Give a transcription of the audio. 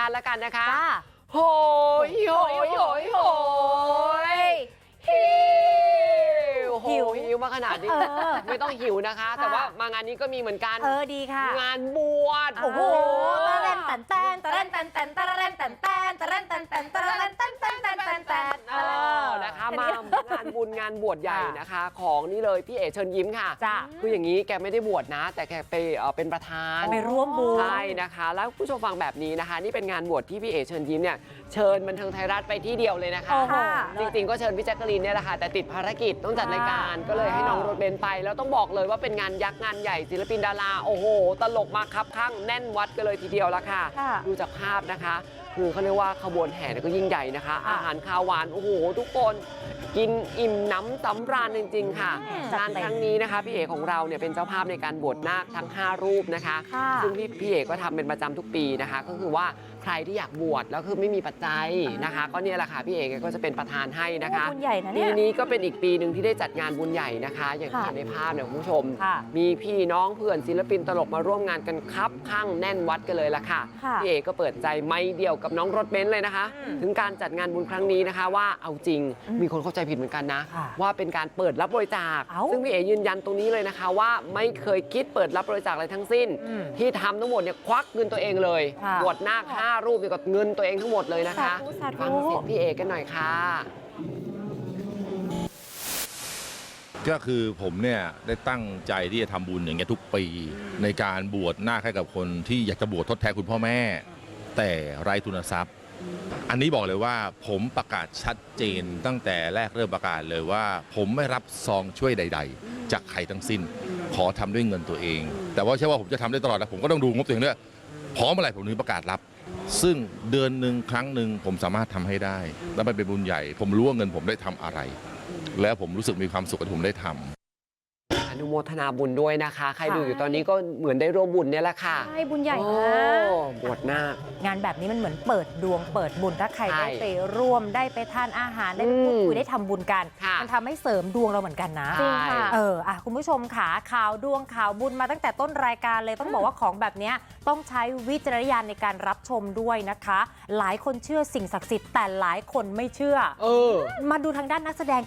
งานแล้วกันนะคะจ้าโหยโหยโหยโหยหิวโหหิวหิวมาขนาดนี้เออไม่ต้องหิวนะคะ แต่ว่ามางานนี้ก็มีเหมือนกัน เออดีค่ะ งานบวชโอ้โหตะเล่นตันแตนตะเล่นตันแตนตะเล่นตันแตนตะเล่นตันแตนตะเล่นตันแตน งานบุญงานบวชใหญ่นะคะ ของนี่เลยพี่เอ๋เชิญยิ้มค่ะ จ้ะ คืออย่างนี้แกไม่ได้บวชนะ แต่แกไปเอ่อเป็นประธาน ไปร่วมบุญ ใช่นะคะ แล้วผู้ชมฟังแบบนี้นะคะ นี่เป็นงานบวชที่พี่เอ๋เชิญยิ้มเนี่ยเชิญบันเทิงไทยรัฐไปที่เดียวเลยนะคะ โอ้โหจริงๆก็เชิญพี่แจ๊กกะลีนเนี่ยแหละค่ะแต่ติดภารกิจต้องจัดรายการก็เลยให้น้องรถเบนซ์ไป แล้วต้องบอกเลยว่าเป็นงานยักษ์งานใหญ่ศิลปินดารา โอ้โห ตลกมาครับข้างแน่นวัดกันเลยทีเดียวละค่ะ ค่ะ ดูจากภาพนะคะ คือเขาเรียกว่าขบวนแห่เนี่ยก็ยิ่งใหญ่นะคะ อาหารคาวหวาน โอ้โห ทุกคนกินอิ่มหน้ำสำราญจริง ๆ ค่ะอืมงานครั้งนี้นะคะ พี่เอกของเราเนี่ยเป็นเจ้าภาพในการบวชนาคทั้ง 5 รูปนะคะค่ะซึ่งพี่พี่เอกก็ทำเป็นประจำทุกปีนะคะ ก็คือว่าใครที่อยากบวชแล้วคือไม่มีปัจจัยนะคะ ก็เนี่ยแหละค่ะพี่เอกก็จะเป็นประธานให้นะคะบุญใหญ่นะปีเนี่ย นี้ก็เป็นอีกปีหนึ่งที่ได้จัดงานบุญใหญ่นะคะ อย่างที่ค่ะเห็นในภาพเนี่ยคุณผู้ชม ค่ะมีพี่น้องเพื่อนศิลปินตลกมาร่วมงานกันครับข้างแน่นวัดกันเลยละค่ะค่ะพี่เอกก็เปิดใจไม่เดียวกับน้องรถเบนซ์เลยนะคะ อืมถึงการจัดงานบุญครั้งนี้นะคะ ว่าเอาจริงอืมมีคนเข้าใจผิดเหมือนกันนะ ค่ะว่าเป็นการเปิดรับบริจาค เอ้า ซึ่งพี่เอยืนยันตรงนี้เลยนะคะ ว่าไม่เคยคิดเปิดรับบริจาคอะไรทั้งสิ้น อืม ที่ทำทั้งหมดเนี่ยควักเงินตัวเองเลยค่ะ บวชนาคห้ารูปเนี่ยกับเงินตัวเองทั้งหมดเลยนะคะสาธุสาธุฟังเสียงพี่เอกันหน่อยค่ะ ก็คือผมเนี่ยได้ตั้งใจที่จะทำบุญอย่างเงี้ยทุกปี ในการบวชนาคให้กับคนที่อยากจะบวชทดแทนคุณพ่อแม่ แต่ไร้ทุนทรัพย์ อันนี้บอกเลยว่าผมประกาศชัดเจนตั้งแต่แรกเริ่มประกาศเลยว่า ผมไม่รับซองช่วยใด ๆ จากใครทั้งสิ้น ขอทำด้วยเงินตัวเอง แต่ว่าใช่ว่าผมจะทำได้ตลอดนะผมก็ต้องดูงบตัวเองด้วยพร้อมเมื่อไหร่ผมถึงประกาศรับ ซึ่งเดือนหนึ่งครั้งหนึ่งผมสามารถทำให้ได้และมันเป็นบุญใหญ่ ผมรู้ว่าเงินผมได้ทำอะไร แล้วผมรู้สึกมีความสุขที่ผมได้ทำ อนุโมทนาบุญด้วยนะคะ ใครค่ะดูอยู่ตอนนี้ก็เหมือนได้ร่วมบุญเนี่ยแหละค่ะ ใช่บุญใหญ่โอ้นะบวชนาคงานแบบนี้มันเหมือนเปิดดวงเปิดบุญถ้าใครใช่ได้ไปร่วมได้ไปทานอาหารได้ไปพูดคุยอืมได้ทำบุญกัน ค่ะมันทำให้เสริมดวงเราเหมือนกันนะ จริงค่ะ เอออะคุณผู้ชมค่ะข่าวดวงข่าวบุญมาตั้งแต่ต้นรายการเลยต้องบอกว่าของแบบเนี้ยต้องใช้วิจารณญาณในการรับชมด้วยนะคะ หลายคนเชื่อสิ่งศักดิ์สิทธิ์แต่หลายคนไม่เชื่อ เออ มาดูทางด้านนักแสดง